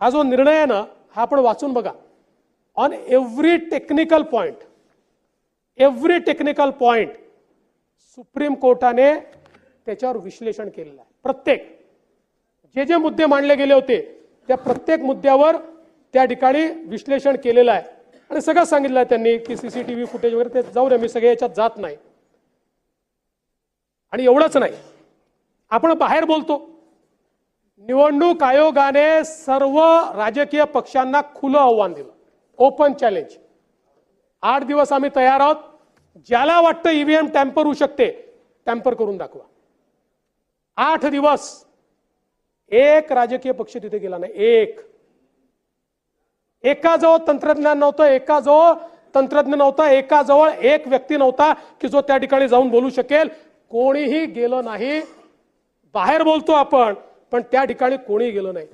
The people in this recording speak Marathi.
हा जो निर्णय आहे ना हा आपण वाचून बघा. On every technical point every technical point supreme कोर्टाने त्याच्यावर विश्लेषण केलेलं आहे. प्रत्येक जे जे मुद्दे मांडले गेले होते त्या प्रत्येक मुद्द्यावर त्या ठिकाणी विश्लेषण केलेलं आहे. आणि सगळं सांगितलं आहे त्यांनी की सीसीटीव्ही फुटेज वगैरे ते जाऊ नये मी सगळे याच्यात जात नाही. आणि एवढंच नाही. आपण बाहेर बोलतो. निवडणूक आयोगाने सर्व राजकीय पक्षांना खुलं आव्हान दिलं. ओपन चॅलेंज आठ दिवस आम्ही तयार आहोत. ज्याला वाटतं ईव्हीएम टॅम्पर होऊ शकते टॅम्पर करून दाखवा. आठ दिवस. एक राजकीय पक्ष तिथे गेला नाही. एक. एकाजवळ तंत्रज्ञान नव्हतं एकाजवळ तंत्रज्ञ नव्हता एकाजवळ एक व्यक्ती नव्हता की जो त्या ठिकाणी जाऊन बोलू शकेल. कोणीही गेलं नाही. बाहेर बोलतो आपण. पण त्या ठिकाणी कोणीही गेलं नाही.